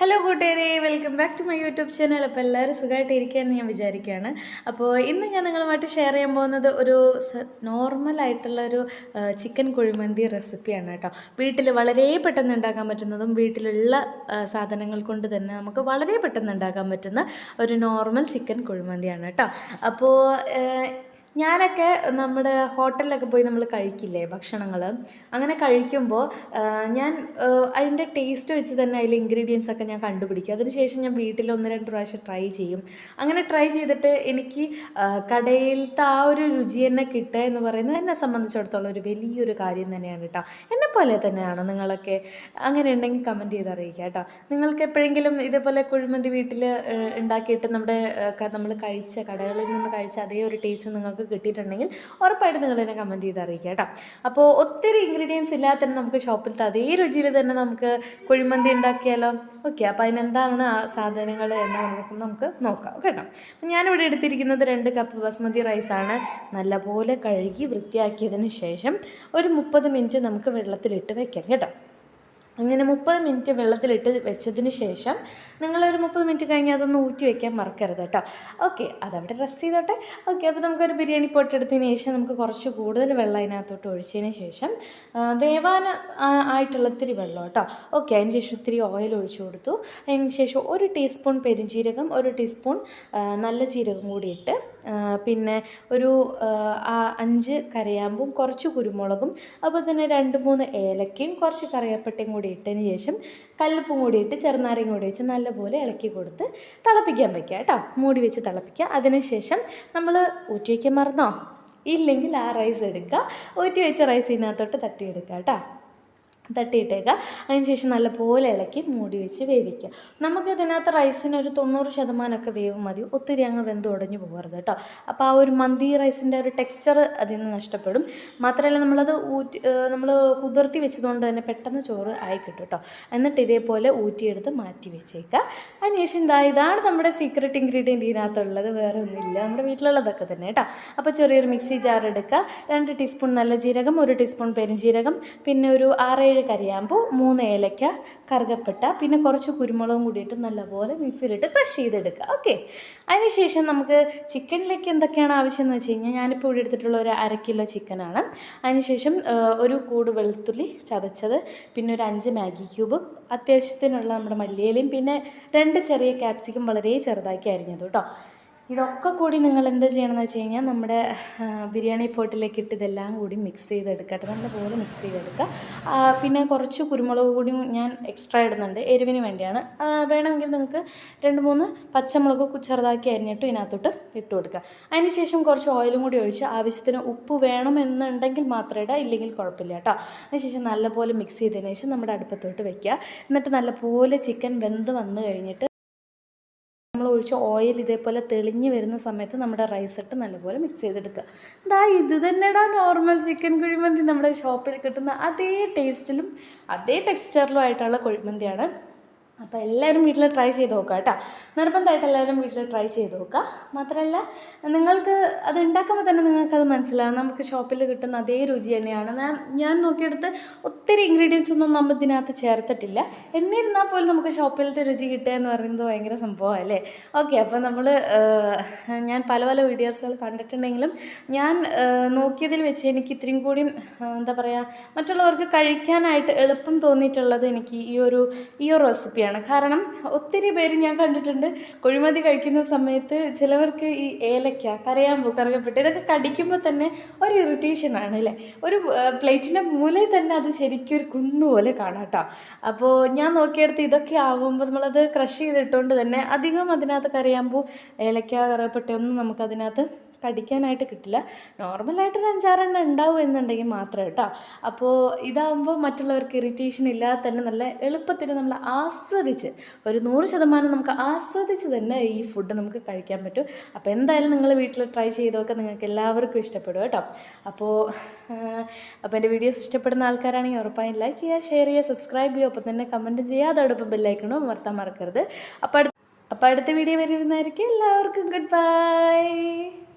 Hello കൂട്ടുകാരെ welcome back to my YouTube channel അപ്പോൾ എല്ലാവരും സുഖമായിട്ട് ഇരിക്കുകയെന്ന് ഞാൻ വിചാരിക്കുകയാണ്. അപ്പോൾ ഇന്ന് ഞാൻ നിങ്ങളുമായിട്ട് ഷെയർ ചെയ്യാൻ പോകുന്നത് ഒരു നോർമൽ ആയിട്ടുള്ള ഒരു ചിക്കൻ കുഴിമന്തി റെസിപ്പിയാണ് കേട്ടോ. വീട്ടിൽ വളരെ പെട്ടെന്ന് ഉണ്ടാക്കാൻ പറ്റുന്നതും വീട്ടിലുള്ള സാധനങ്ങൾ കൊണ്ട് തന്നെ നമുക്ക് വളരെ പെട്ടെന്ന് ഉണ്ടാക്കാൻ പറ്റുന്ന ഒരു നോർമൽ ചിക്കൻ കുഴിമന്തിയാണ് കേട്ടോ. അപ്പോൾ ഞാനൊക്കെ നമ്മുടെ ഹോട്ടലിലൊക്കെ പോയി നമ്മൾ കഴിക്കില്ലേ ഭക്ഷണങ്ങൾ അങ്ങനെ കഴിക്കുമ്പോൾ ഞാൻ അതിന്റെ ടേസ്റ്റ് വെച്ച് തന്നെ അതിൽ ഇൻഗ്രീഡിയൻസ് ഒക്കെ ഞാൻ കണ്ടുപിടിക്കും. അതിനുശേഷം ഞാൻ വീട്ടിൽ ഒന്ന് രണ്ട് പ്രാവശ്യം ട്രൈ ചെയ്യും. അങ്ങനെ ട്രൈ ചെയ്തിട്ട് എനിക്ക് കടയിലത്തെ ആ ഒരു രുചി തന്നെ കിട്ടുക എന്ന് പറയുന്നത് എന്നെ സംബന്ധിച്ചിടത്തോളം ഒരു വലിയൊരു കാര്യം തന്നെയാണ് കേട്ടോ. എന്നെ പോലെ തന്നെയാണോ നിങ്ങളൊക്കെ? അങ്ങനെ ഉണ്ടെങ്കിൽ കമന്റ് ചെയ്ത് അറിയിക്കുക കേട്ടോ. നിങ്ങൾക്ക് എപ്പോഴെങ്കിലും ഇതേപോലെ കുഴിമന്തി വീട്ടിൽ ഉണ്ടാക്കിയിട്ട് നമ്മുടെ നമ്മൾ കഴിച്ച കടകളിൽ നിന്ന് കഴിച്ച അതേ ഒരു ടേസ്റ്റ് നിങ്ങൾക്ക് കിട്ടിയിട്ടുണ്ടെങ്കിൽ ഉറപ്പായിട്ട് നിങ്ങൾ എന്നെ കമന്റ് ചെയ്ത് അറിയിക്കുക കേട്ടോ. അപ്പോൾ ഒത്തിരി ഇൻഗ്രീഡിയൻസ് ഇല്ലാതെ തന്നെ നമുക്ക് ഷോപ്പിലത്തെ അതേ രുചിയിൽ തന്നെ നമുക്ക് കുഴിമന്തി ഉണ്ടാക്കിയാലോ? ഓക്കെ അപ്പോൾ അതിനെന്താണ് ആ സാധനങ്ങൾ എന്ന് നമുക്ക് നോക്കാം കേട്ടോ. ഞാനിവിടെ എടുത്തിരിക്കുന്നത് രണ്ട് കപ്പ് ബസ്മതി റൈസാണ് നല്ലപോലെ കഴുകി വൃത്തിയാക്കിയതിന് ശേഷം ഒരു മുപ്പത് മിനിറ്റ് നമുക്ക് വെള്ളത്തിലിട്ട് വെക്കാം കേട്ടോ. അങ്ങനെ മുപ്പത് മിനിറ്റ് വെള്ളത്തിലിട്ട് വെച്ചതിന് ശേഷം നിങ്ങളൊരു മുപ്പത് മിനിറ്റ് കഴിഞ്ഞ് അതൊന്ന് ഊറ്റി വെക്കാൻ മറക്കരുത് കേട്ടോ ഓക്കെ അതവിടെ റെസ്റ്റ് ചെയ്തോട്ടെ. ഓക്കെ അപ്പോൾ നമുക്കൊരു ബിരിയാണി പൊട്ട് എടുത്തതിന് ശേഷം നമുക്ക് കുറച്ച് കൂടുതൽ വെള്ളം അതിനകത്തോട്ട് ഒഴിച്ചതിന് ശേഷം വേവാൻ ആയിട്ടുള്ള ഇത്തിരി വെള്ളം കേട്ടോ ഓക്കെ അതിന് ശേഷം ഇത്തിരി ഓയിൽ ഒഴിച്ചു കൊടുത്തു. അതിന് ശേഷം ഒരു ടീസ്പൂൺ പെരുംജീരകം ഒരു ടീസ്പൂൺ നല്ല ജീരകം കൂടി ഇട്ട് പിന്നെ ഒരു അഞ്ച് കരയാമ്പും കുറച്ച് കുരുമുളകും അപ്പോൾ തന്നെ രണ്ട് മൂന്ന് ഏലക്കയും കുറച്ച് കറിയപ്പട്ടയും കൂടി ഇട്ടതിന് ശേഷം കല്ലുപ്പും കൂടി ഇട്ട് ചെറുനാരങ്ങ കൂടി വെച്ച് നല്ലപോലെ ഇളക്കി കൊടുത്ത് തിളപ്പിക്കാൻ വയ്ക്കുക കേട്ടോ. മൂടി വെച്ച് തിളപ്പിക്കുക. അതിനുശേഷം നമ്മൾ ഊറ്റി വയ്ക്കാൻ മറന്നോ? ഇല്ലെങ്കിൽ ആ റൈസ് എടുക്കുക. ഊറ്റി വെച്ച റൈസ് ഇതിനകത്തോട്ട് തട്ടിയെടുക്കുക കേട്ടോ. തട്ടിയിട്ടേക്കുക അതിനുശേഷം നല്ലപോലെ ഇളക്കി മൂടി വെച്ച് വേവിക്കുക നമുക്ക് ഇതിനകത്ത് റൈസിന് ഒരു തൊണ്ണൂറ് ശതമാനമൊക്കെ വേവ് മതി. ഒത്തിരി അങ്ങ് വെന്ത് ഉടഞ്ഞു പോകരുത് കേട്ടോ. അപ്പോൾ ആ ഒരു മന്തി റൈസിന്റെ ഒരു ടെക്സ്ചർ അതിൽ നിന്ന് നഷ്ടപ്പെടും. മാത്രമല്ല നമ്മളത് ഊറ്റി നമ്മൾ കുതിർത്തി വെച്ചതുകൊണ്ട് തന്നെ പെട്ടെന്ന് ചോറ് ആയി കിട്ടും കേട്ടോ. എന്നിട്ട് ഇതേപോലെ ഊറ്റിയെടുത്ത് മാറ്റി വെച്ചേക്കുക അതിനുശേഷം ഇതാ ഇതാണ് നമ്മുടെ സീക്രട്ട് ഇൻഗ്രീഡിയന്റ് ഇതിനകത്തുള്ളത്. വേറെ ഒന്നുമില്ല. നമ്മുടെ വീട്ടിലുള്ളതൊക്കെ തന്നെ കേട്ടോ. അപ്പോൾ ചെറിയൊരു മിക്സി ജാർ എടുക്കുക രണ്ട് ടീസ്പൂൺ നല്ല ജീരകം ഒരു ടീസ്പൂൺ പെരുംജീരകം. പിന്നെ ഒരു ആറേഴ് കരിയാമ്പൂ മൂന്ന് ഏലക്ക കറുകപ്പെട്ട പിന്നെ കുറച്ച് കുരുമുളകും കൂടിയിട്ട് നല്ലപോലെ മിക്സിയിലിട്ട് ക്രഷ് ചെയ്തെടുക്കുക. ഓക്കെ അതിനുശേഷം നമുക്ക് ചിക്കനിലേക്ക് എന്തൊക്കെയാണ് ആവശ്യം എന്ന് വെച്ച് കഴിഞ്ഞാൽ ഞാനിപ്പോൾ ഇവിടെ എടുത്തിട്ടുള്ള ഒരു അര കിലോ ചിക്കനാണ്. അതിനുശേഷം ശേഷം ഒരു കൂട് വെളുത്തുള്ളി ചതച്ചത് പിന്നെ ഒരു അഞ്ച് മാഗി ക്യൂബ് അത്യാവശ്യത്തിനുള്ള നമ്മുടെ മല്ലിയിലയും പിന്നെ രണ്ട് ചെറിയ ക്യാപ്സിക്കം വളരെ ചെറുതാക്കി അരിഞ്ഞത് കേട്ടോ. ഇതൊക്കെ കൂടി നിങ്ങൾ എന്താ ചെയ്യണമെന്ന് വെച്ച് കഴിഞ്ഞാൽ നമ്മുടെ ബിരിയാണി പോട്ടിലേക്ക് ഇട്ട് ഇതെല്ലാം കൂടി മിക്സ് ചെയ്തെടുക്കുക കേട്ടോ നല്ലപോലെ മിക്സ് ചെയ്തെടുക്കുക പിന്നെ കുറച്ച് കുരുമുളക് കൂടി ഞാൻ എക്സ്ട്രാ ഇടുന്നുണ്ട്. എരിവിന് വേണ്ടിയാണ്. വേണമെങ്കിൽ നിങ്ങൾക്ക് രണ്ട് മൂന്ന് പച്ചമുളക് ചെറുതാക്കി അരിഞ്ഞിട്ട് ഇതിനകത്തോട്ട് ഇട്ട് കൊടുക്കുക അതിനുശേഷം കുറച്ച് ഓയിലും കൂടി ഒഴിച്ച് ആവശ്യത്തിന് ഉപ്പ് വേണമെന്നുണ്ടെങ്കിൽ മാത്രമേ ഇടുക ഇല്ലെങ്കിൽ കുഴപ്പമില്ല കേട്ടോ അതിനുശേഷം നല്ലപോലെ മിക്സ് ചെയ്തതിന് ശേഷം നമ്മുടെ അടുപ്പത്തോട്ട് വെക്കുക. എന്നിട്ട് നല്ലപോലെ ചിക്കൻ വെന്ത് വന്ന് കഴിഞ്ഞിട്ട് ഒഴിച്ച ഓയിൽ ഇതേപോലെ തെളിഞ്ഞ് വരുന്ന സമയത്ത് നമ്മുടെ റൈസ് ഇട്ട് നല്ലപോലെ മിക്സ് ചെയ്തെടുക്കുക. ദാ ഇത് തന്നെടാ നോർമൽ ചിക്കൻ കുഴിമന്തി നമ്മുടെ ഷോപ്പിൽ കിട്ടുന്ന അതേ ടേസ്റ്റിലും അതേ ടെക്സ്ചറിലും ആയിട്ടുള്ള കുഴിമന്തിയാണ്. അപ്പോൾ എല്ലാവരും വീട്ടിൽ ട്രൈ ചെയ്ത് നോക്കുക കേട്ടോ. നിർബന്ധമായിട്ട് എല്ലാവരും വീട്ടിൽ ട്രൈ ചെയ്ത് നോക്കുക മാത്രമല്ല നിങ്ങൾക്ക് അത് ഉണ്ടാക്കുമ്പോൾ തന്നെ നിങ്ങൾക്കത് മനസ്സിലാകും നമുക്ക് ഷോപ്പിൽ കിട്ടുന്ന അതേ രുചി തന്നെയാണ്. ഞാൻ ഞാൻ നോക്കിയെടുത്ത് ഒത്തിരി ഇൻഗ്രീഡിയൻസ് ഒന്നും നമ്മൾ ഇതിനകത്ത് ചേർത്തിട്ടില്ല. എന്നിരുന്നാൽ പോലും നമുക്ക് ഷോപ്പിലത്തെ രുചി കിട്ടുക എന്ന് പറയുന്നത് ഭയങ്കര സംഭവമാണ് അല്ലേ ഓക്കെ അപ്പോൾ നമ്മൾ ഞാൻ പല പല വീഡിയോസുകൾ കണ്ടിട്ടുണ്ടെങ്കിലും ഞാൻ നോക്കിയതിൽ വെച്ച് എനിക്ക് ഇത്രയും കൂടി എന്താ പറയുക മറ്റുള്ളവർക്ക് കഴിക്കാനായിട്ട് എളുപ്പം തോന്നിയിട്ടുള്ളത് എനിക്ക് ഈ ഒരു ഈ ഒരു റെസിപ്പിയാണ് കാരണം ഒത്തിരി പേര് ഞാൻ കണ്ടിട്ടുണ്ട് കുഴിമതി കഴിക്കുന്ന സമയത്ത് ചിലവർക്ക് ഈ ഏലക്ക കരയാമ്പൂ കറുകപ്പെട്ട് ഇതൊക്കെ കടിക്കുമ്പോൾ തന്നെ ഒരു ഇറിറ്റേഷനാണ് അല്ലേ? ഒരു പ്ലേറ്റിന്റെ മൂലയിൽ തന്നെ അത് ശരിക്കും ഒരു കുന്നുപോലെ കാണാം കേട്ടോ അപ്പോൾ ഞാൻ നോക്കിയെടുത്ത് ഇതൊക്കെ ആകുമ്പോൾ നമ്മളത് ക്രഷ് ചെയ്തിട്ടുകൊണ്ട് തന്നെ അധികം അതിനകത്ത് കരയാമ്പൂ ഏലക്ക കറുകപ്പെട്ടൊന്നും നമുക്കതിനകത്ത് കടിക്കാനായിട്ട് കിട്ടില്ല. നോർമലായിട്ടൊരു അഞ്ചാറെണ്ണം ഉണ്ടാവും എന്നുണ്ടെങ്കിൽ മാത്രമേ കേട്ടോ. അപ്പോൾ ഇതാകുമ്പോൾ മറ്റുള്ളവർക്ക് ഇറിറ്റേഷൻ ഇല്ലാതെ തന്നെ നല്ല എളുപ്പത്തിൽ നമ്മൾ ആസ്വദിച്ച് ഒരു നൂറ് ശതമാനം നമുക്ക് ആസ്വദിച്ച് തന്നെ ഈ ഫുഡ് നമുക്ക് കഴിക്കാൻ പറ്റും. അപ്പോൾ എന്തായാലും നിങ്ങൾ വീട്ടിൽ ട്രൈ ചെയ്തൊക്കെ നിങ്ങൾക്ക് എല്ലാവർക്കും ഇഷ്ടപ്പെടും കേട്ടോ. അപ്പോൾ അപ്പോൾ എന്റെ വീഡിയോസ് ഇഷ്ടപ്പെടുന്ന ആൾക്കാരാണെങ്കിൽ ഉറപ്പായും ലൈക്ക് ചെയ്യുക ഷെയർ ചെയ്യുക സബ്സ്ക്രൈബ് ചെയ്യുക ഒപ്പം തന്നെ കമന്റ് ചെയ്യുക. അതോടൊപ്പം ബെല്ലൈക്കണോ അമർത്താൻ മറക്കരുത്. അപ്പോൾ അടുത്ത അപ്പോൾ അടുത്ത വീഡിയോ വരുന്നതായിരിക്കും. എല്ലാവർക്കും ഗുഡ് ബൈ